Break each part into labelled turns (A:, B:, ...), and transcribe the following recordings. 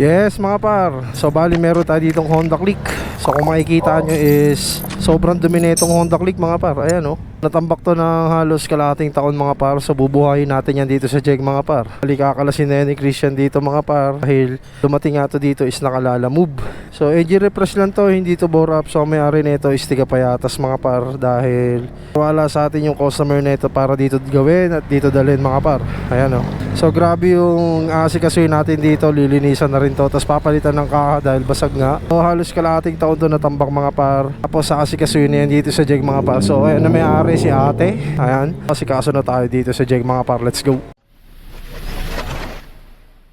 A: Yes mga par, so bali meron tayo ditong Honda Click. So kung makikita nyo is sobrang dumi na itong Honda Click mga par. Ayan o, natambak to ng halos kalahating taon mga par. So bubuhayin natin yan dito sa Jeg mga par. Bali kakalasin na yan ni Christian dito mga par. Dahil dumating nga to dito is nakalala move. So engine refresh lang to, hindi to bore up. So may ari nito is tiga payatas mga par. Dahil wala sa atin yung customer nito para dito gawin at dito dalhin mga par. Ayan o So grabe yung asikasuhin natin dito, lilinisan na rin to. Tapos papalitan ng kaha dahil basag nga. So halos kalahating taon to natambak mga par. Tapos sa asikasuhin na yan dito sa Jeg mga par. So ayan na may ari si ate. Ayan. Asikaso na tayo dito sa Jeg mga par. Let's go.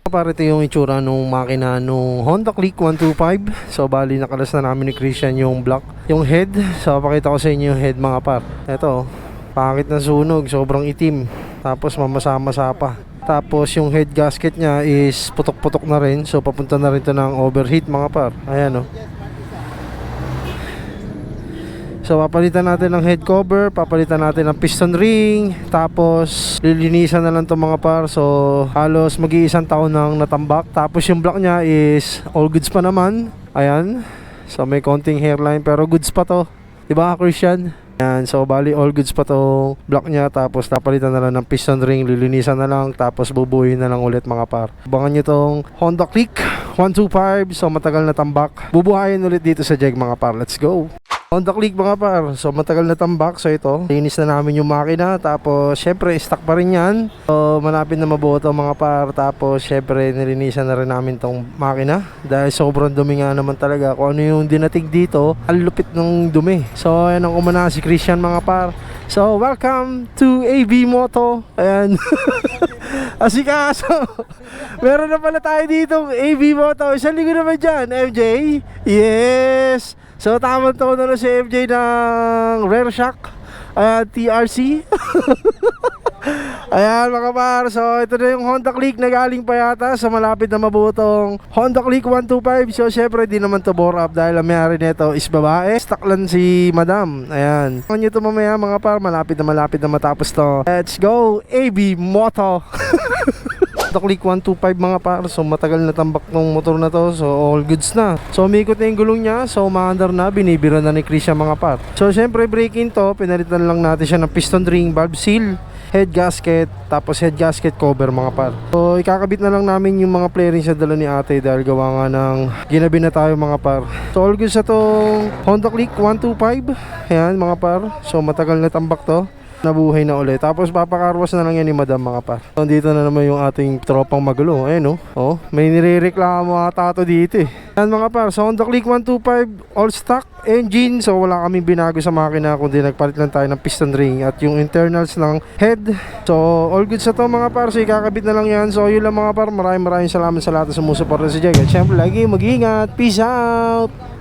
A: Para ito yung itsura nung makina nung Honda Click 125 So bali nakalas na namin ni Christian yung block Yung head So pakita ko sa inyo yung head mga par Ito Pangit na sunog Sobrang itim Tapos mamasa-masa pa tapos yung head gasket niya is putok-putok na rin. So papunta na rin to ng overheat mga par. Ayan oh. So papalitan natin ng head cover, papalitan natin ng piston ring, tapos lilinisan na lang to mga par. So halos mag-iisang taon nang natambak. Tapos yung block niya is all goods pa naman. Ayan. So may konting hairline pero goods pa to. 'Di ba, Christian? Yan, so bali all goods pa tong block niya tapos napalitan na lang ng piston ring, lilinisan na lang tapos bubuhin na lang ulit mga par. Abangan nyo tong Honda Click 125, so matagal na tambak. Bubuhayin ulit dito sa Jeg mga par. Let's go! Honda Click mga par, so matagal na tambak. So ito, linis na namin yung makina. Tapos syempre stock pa rin yan. So malapit na mabuo to mga par. Tapos syempre nilinisan na rin namin tong makina. Dahil sobrang dumi nga naman talaga. Kung ano yung dinatig dito ang lupit ng dumi. So ayan ang umana si Christian mga par. So welcome to AB Moto. Ayan asikaso meron na pala tayo dito AB Moto. Isang linggo naman dyan MJ yes. So tamang taon na si MJ ng Rare Shock uh, TRC Ayan mga par So ito na yung Honda Click na galing pa yata Sa malapit na mabutong Honda Click 125 So syempre di naman to bore up Dahil ang mayari nito is babae. Stuck lang si madam. Ayan. Kung nyo to mamaya mga par Malapit na malapit na matapos to. Let's go AB Moto Honda Click 125 mga par. So matagal na tambak ng motor na to. So all goods na. So umikot na yung gulong niya. So umaandar na. Binibira na ni Chris yung mga par. So syempre braking to. Pinalitan lang natin siya ng piston ring Valve seal Head gasket Tapos head gasket cover mga par. So ikakabit na lang namin yung mga flarings sa dala ni ate Dahil gawa nga ng Ginabi na tayo mga par. So all goods na tong Honda Click 125 Ayan mga par. So matagal na tambak to nabuhay na ulit. Tapos papakarwas na lang yan ni Madam mga par. So, dito na naman yung ating tropang magulo. Ayun oh. oh may nirereklamo ata to dito eh. Yan mga par. So Honda Click 125 all stock engine. So wala kaming binago sa makina kundi nagpalit lang tayo ng piston ring at yung internals ng head. So all good sa to mga par. So ikakabit na lang yan. So yun lang mga par. Maraming maraming salamat sa lahat sa sumusuporta sa Jag. At syempre lagi mag-ingat. Peace out!